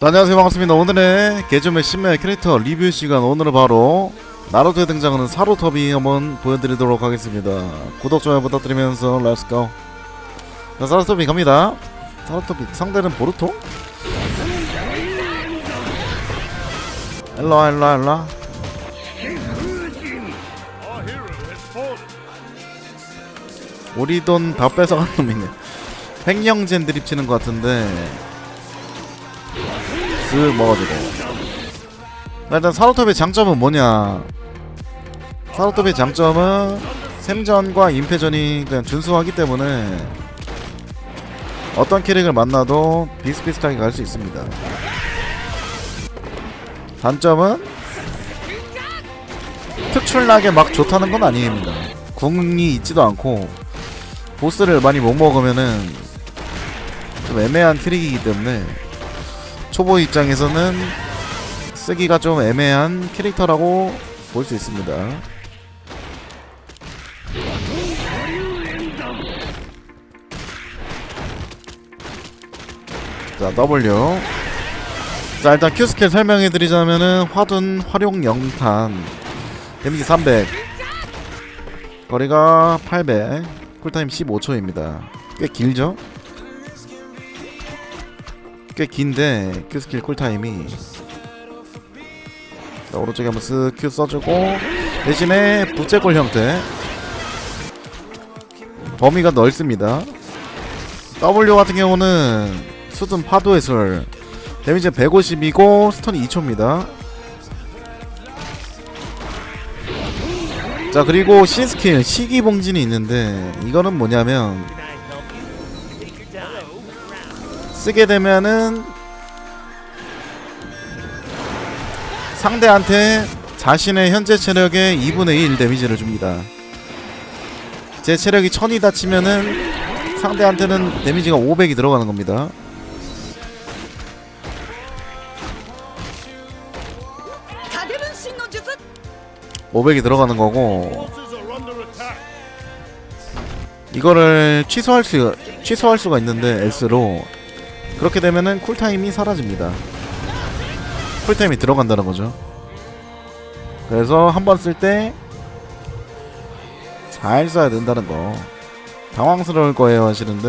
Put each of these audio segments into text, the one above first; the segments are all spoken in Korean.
자, 안녕하세요. 반갑습니다. 오늘의 개점의 신메 캐릭터 리뷰 시간. 오늘은 바로 나루토에 등장하는 사루터비 한번 보여드리도록 하겠습니다. 구독 좋아요 부탁드리면서 렛츠고 자 사루터비 갑니다. 사루터비 상대는 보루토? 일로와 일로와 일로와. 우리 돈 다 뺏어간 놈이네. 횡령젠 드립 치는 것 같은데 쓱 먹어주고. 일단 사로톱의 장점은 뭐냐? 사로톱의 장점은 샘전과 임페전이 그냥 준수하기 때문에 어떤 캐릭을 만나도 비슷비슷하게 갈 수 있습니다. 단점은 특출나게 막 좋다는 건 아닙니다. 궁이 있지도 않고 보스를 많이 못 먹으면은 좀 애매한 캐릭이기 때문에 초보 입장에서는 쓰기가 좀 애매한 캐릭터라고 볼 수 있습니다. 자 W. 자 일단 Q 스킬 설명해 드리자면은 화둔 활용 영탄. 데미지 300 거리가 800 쿨타임 15초입니다. 꽤 길죠? 꽤 긴데 Q 스킬 쿨타임이. 자, 오른쪽에 한번 쓱 Q 써주고 대신에 부채꼴 형태. 범위가 넓습니다. W 같은 경우는 수든 파도 의 술 데미지 150이고 스턴이 2초입니다. 자 그리고 C 스킬 시기봉진이 있는데 이거는 뭐냐면 쓰게 되면은 상대한테 자신의 현재 체력의 2분의 1 데미지를 줍니다. 제 체력이 1000이다 치면은 상대한테는 데미지가 500이 들어가는 겁니다. 가게는 신노주스 500이 들어가는 거고 이거를 취소할 수 취소할 수가 있는데 S로 그렇게 되면은 쿨타임이 사라집니다. 쿨타임이 들어간다는 거죠. 그래서 한 번 쓸 때 잘 써야 된다는 거. 당황스러울 거예요 하시는데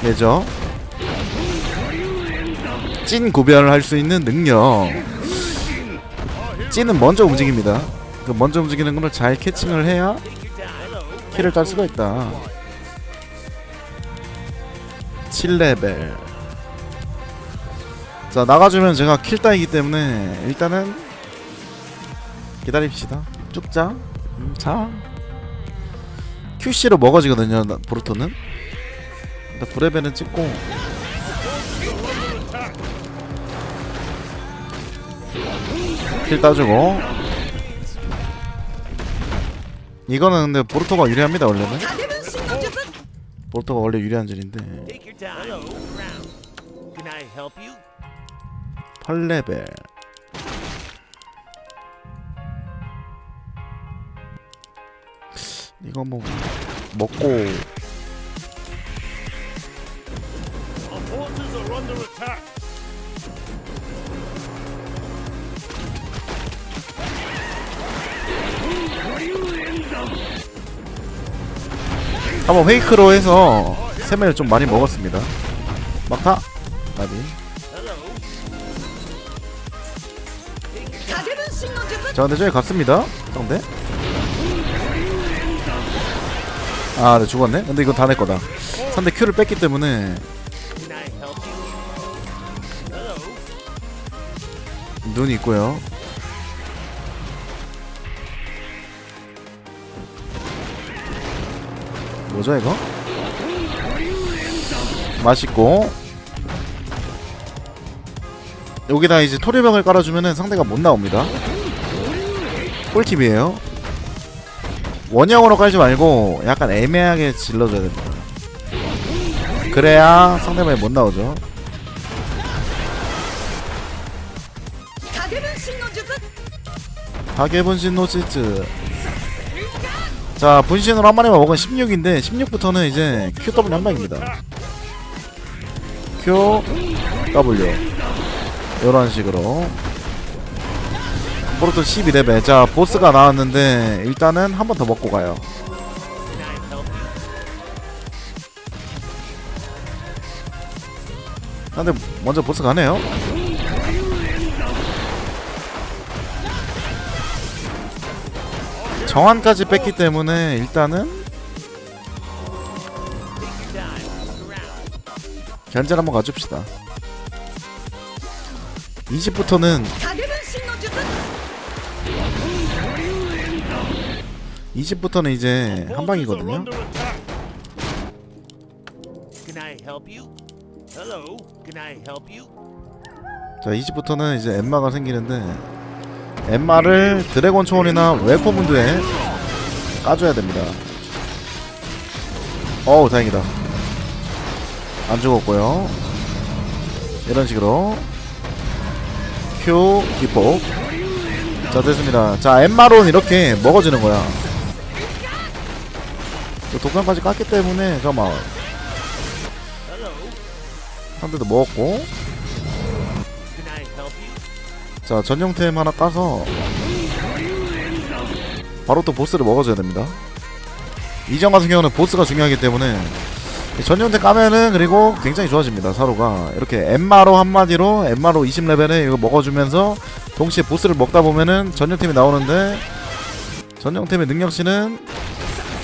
되죠. 찐 구별할 수 있는 능력. 찐은 먼저 움직입니다. 그 먼저 움직이는 거를 잘 캐칭을 해야 킬을 딸 수가 있다. 7레벨. 자 나가주면 제가 킬 따이기 때문에 일단은 기다립시다. 쭉자. 음, 자. QC로 먹어지거든요. 나- 보르토는. 일단 브레벤은 찍고 킬 따주고 이거는 근데 보르토가 유리합니다 원래는 보르토가 원래 유리한 줄인데 Take your time. Can I help you? 8레벨 이거 뭐 먹고 한번 페이크로 해서 세매를 좀 많이 먹었습니다 막타 나비 자 근데 저기 갔습니다 상대 아, 네 죽었네. 근데 이건 다 내 거다. 상대 Q를 뺐기 때문에. 눈이 있고요. 뭐죠 이거? 맛있고. 여기다 이제 토리병을 깔아주면은 상대가 못 나옵니다. 꿀팁이에요. 원형으로 깔지 말고 약간 애매하게 질러줘야 됩니다. 그래야 상대방이 못 나오죠. 가계분신 노지츠 자 분신으로 한 마리만 먹은 16인데 16부터는 이제 QW 한 방입니다. Q W. 이런 식으로. 포르토 12레벨 자. 보스가 나왔는데 일단은 한 번 더 먹고 가요. 아, 근데 먼저 보스 가네요 정환까지 뺐기 때문에 일단은 견제를 한번 가줍시다. 2집부터는 이 집부터는 이제 한방이거든요. 자이 집부터는 이제 엠마가 생기는데 엠마를 드래곤 초원이나 웰코문드에 까줘야 됩니다. 어우 다행이다. 안 죽었고요. 이런 식으로. Q 기폭. 자 됐습니다. 자 엠마론 이렇게 먹어주는 거야. 저 독감까지 깠기 때문에 잠깐만. 상대도 먹었고 자 전용템 하나 따서 바로 또 보스를 먹어줘야 됩니다. 이전 같은 경우는 보스가 중요하기 때문에 전용템 까면은 그리고 굉장히 좋아집니다 사로가. 이렇게 엠마로 한마디로 엠마로 20레벨에 이거 먹어주면서 동시에 보스를 먹다 보면은 전용템이 나오는데 전용템의 능력치는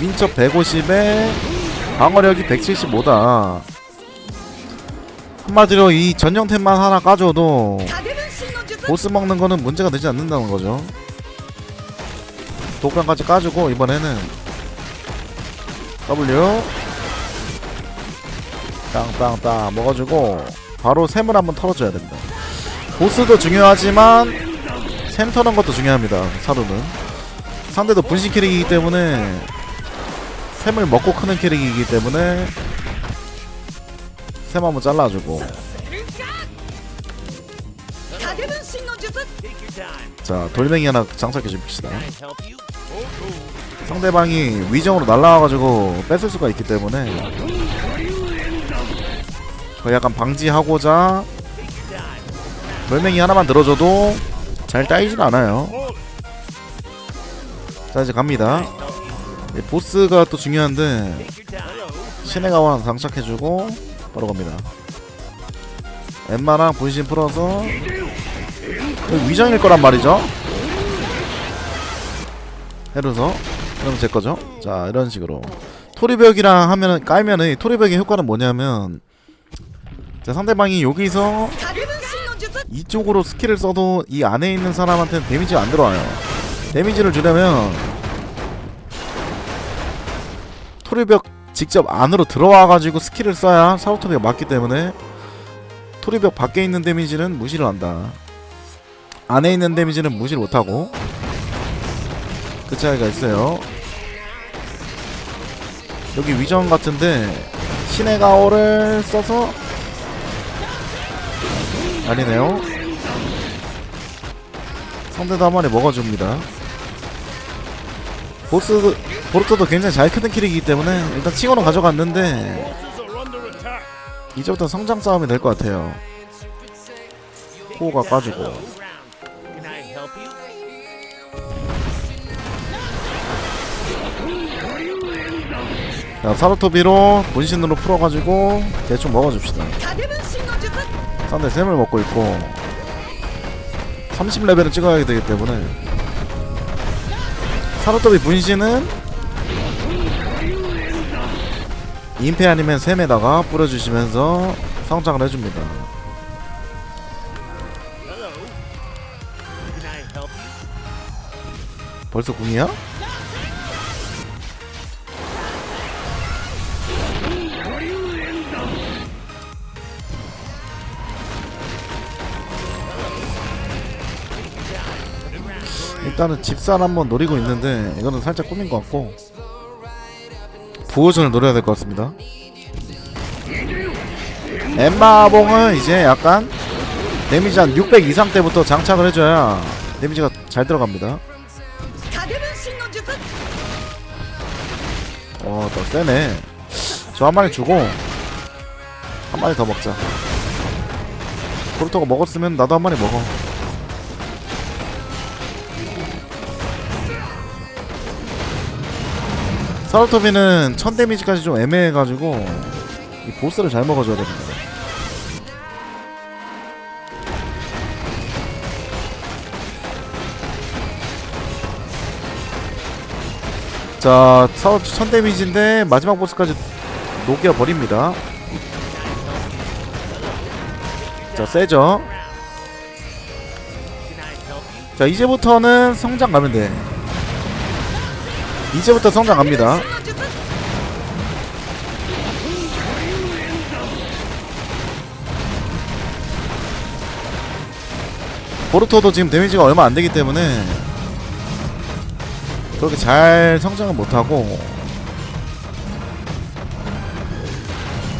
민첩 150에 방어력이 175다. 한마디로 이 전용템만 하나 까줘도 보스 먹는 거는 문제가 되지 않는다는 거죠. 독감까지 까주고 이번에는 W 땅땅땅 먹어주고 바로 샘을 한번 털어줘야 됩니다. 보스도 중요하지만 샘 터는 것도 중요합니다. 사루는 상대도 분신 캐릭이기 때문에 샘을 먹고 크는 캐릭이기 때문에 샘 한번 잘라주고 자 돌멩이 하나 장착해 줍시다. 상대방이 위정으로 날라와가지고 뺏을 수가 있기 때문에 그 약간 방지하고자. 돌멩이 하나만 들어줘도 잘 따이진 않아요. 자 이제 갑니다 보스가 또 중요한데. 신의 가왕 장착해주고 바로 갑니다 엠마랑 분신 풀어서 위장일 거란 말이죠? 해로서. 그럼 제 거죠? 자 이런 식으로. 토리벽이랑 하면은 깔면은 토리벽의 효과는 뭐냐면 자 상대방이 여기서 이쪽으로 스킬을 써도 이 안에 있는 사람한테는 데미지가 안 들어와요. 데미지를 주려면 토리벽 직접 안으로 들어와가지고 스킬을 써야 사우터비가 맞기 때문에 토리벽 밖에 있는 데미지는 무시를 한다. 안에 있는 데미지는 무시를 못하고 그 차이가 있어요. 여기 위정 같은데 신의 가오를 써서 아니네요. 상대도 한 마리 먹어줍니다. 보스 보르토도 굉장히 잘 크는 킬이기 때문에 일단 칭호는 가져갔는데. 이제부터 성장 싸움이 될 것 같아요. 호가 빠지고 자, 사르토비로 분신으로 풀어가지고 대충 먹어줍시다. 상대 샘을 먹고 있고 30레벨을 찍어야 되기 때문에 사르토비 분신은 임페 아니면 샘에다가 뿌려주시면서 성장을 해줍니다. 벌써 궁이야? 일단은 집산 한번 노리고 있는데 이거는 살짝 꾸민 것 같고 부호전을 노려야 될 것 같습니다. 엠마봉은 이제 약간 데미지 한 600 이상 때부터 장착을 해줘야 데미지가 잘 들어갑니다. 어더 세네. 저 한 마리 주고 한 마리 더 먹자. 포르토가 먹었으면 나도 한 마리 먹어. 사르토비는 1000 데미지까지 좀 애매해가지고 이 보스를 잘 먹어줘야 됩니다 자, 1000 데미지인데 마지막 보스까지 녹여버립니다. 자, 세죠? 자, 이제부터는 성장 가면 돼. 이제부터 성장 갑니다. の術 보르토도 지금 데미지가 얼마 안 되기 때문에 그렇게 잘 성장을 못하고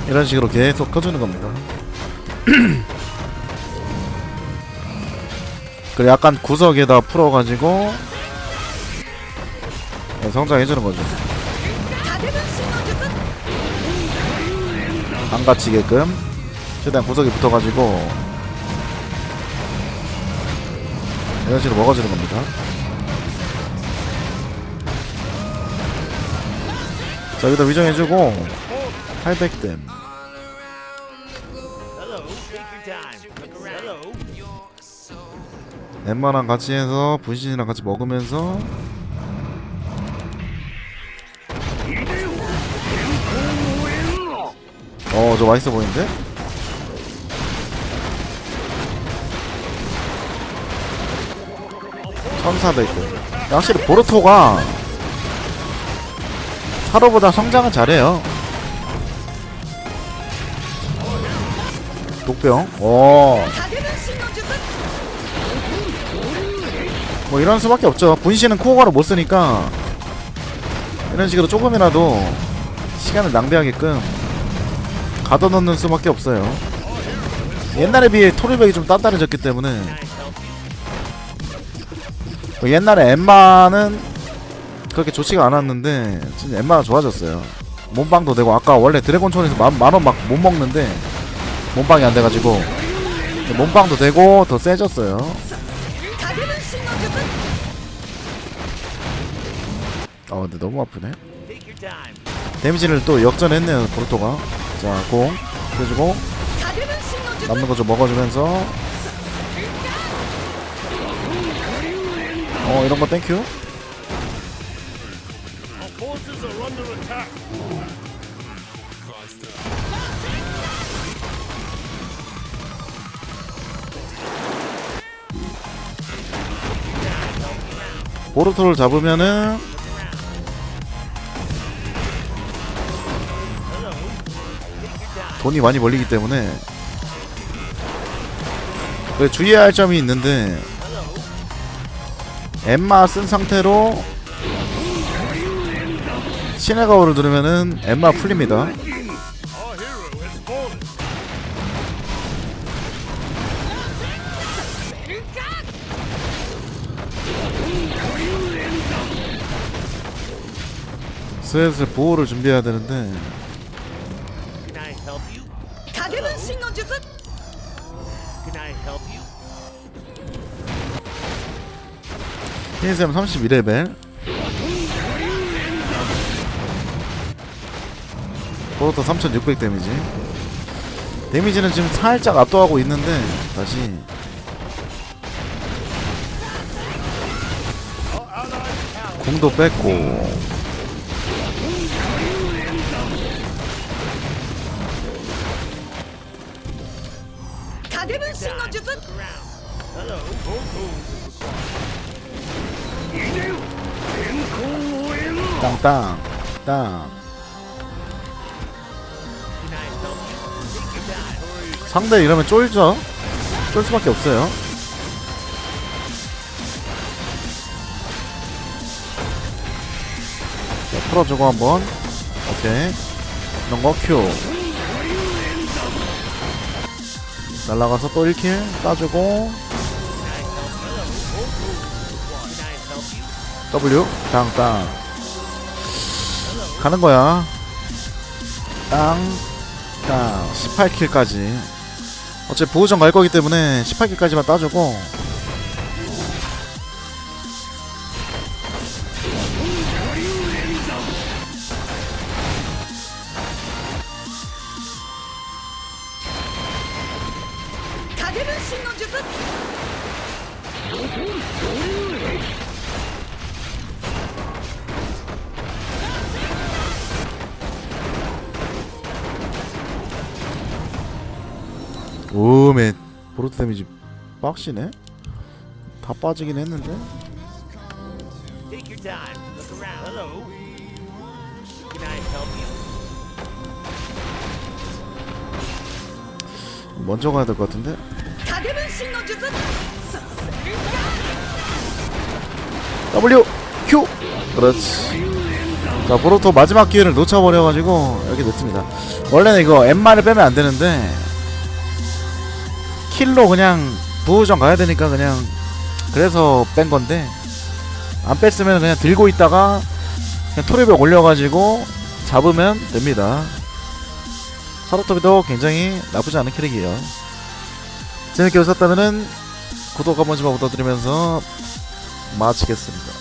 이런 식으로 계속 커주는 겁니다. 그래 약간 구석에다 풀어가지고 네, 성장해주는 거죠. 안 갇히게끔 최대한 구석에 붙어가지고 이런 식으로 먹어주는 겁니다. 자 여기다 위정해주고 800댐 엠마랑 같이 해서 분신이랑 같이 먹으면서 어, 저 맛있어 보이는데? 천사도 있고. 확실히 보르토가 하루보다 성장은 잘해요. 독병. 오. 뭐 이런 수밖에 없죠. 분신은 코어가를 못 쓰니까 이런 식으로 조금이라도 시간을 낭비하게끔 가둬놓는 수밖에 없어요. 옛날에 비해 토르백이 좀 단단해졌기 때문에. 옛날에 엠마는 그렇게 좋지가 않았는데 진짜 엠마가 좋아졌어요. 몸빵도 되고 아까 원래 드래곤촌에서 만원 막 못 먹는데 몸빵이 안 돼가지고. 몸빵도 되고 더 세졌어요. 아 근데 너무 아프네. 데미지를 또 역전했네요 보르토가. 자, 공 해주고 남는 거 좀 먹어주면서. 어, 이런 거 땡큐. 보르토를 잡으면은 돈이 많이 벌리기 때문에. 그 주의해야 할 점이 있는데. 엠마 쓴 상태로 신의 가오를 누르면은 엠마 풀립니다. 슬슬 보호를 준비해야 되는데 흰샘 32레벨. 보로토 3600 데미지. 데미지는 지금 살짝 압도하고 있는데 다시. 궁도 뺐고 땅땅 땅. 상대 이러면 쫄죠? 쫄 수밖에 없어요. 자, 풀어주고 한번. 오케이. 이런 거 큐. 날라가서 또 1킬 따주고 W. 땅땅. 가는 거야. 땅땅. 18킬까지. 어차피 보호전 갈 거기 때문에 18킬까지만 따주고 브로트 데미지 빡시네? 다 빠지긴 했는데? 먼저 가야 될 것 같은데? W Q. 그렇지. 자 브로토 마지막 기회를 놓쳐버려가지고 이렇게 됐습니다. 원래는 이거 M마를 빼면 안되는데 킬로 그냥 부우정 가야 되니까 그냥 그래서 뺀 건데 안 뺐으면 그냥 들고 있다가 그냥 토리벽 올려가지고 잡으면 됩니다. 사로토비도 굉장히 나쁘지 않은 캐릭이에요. 재밌게 보셨다면은 구독 한 번씩만 부탁드리면서 마치겠습니다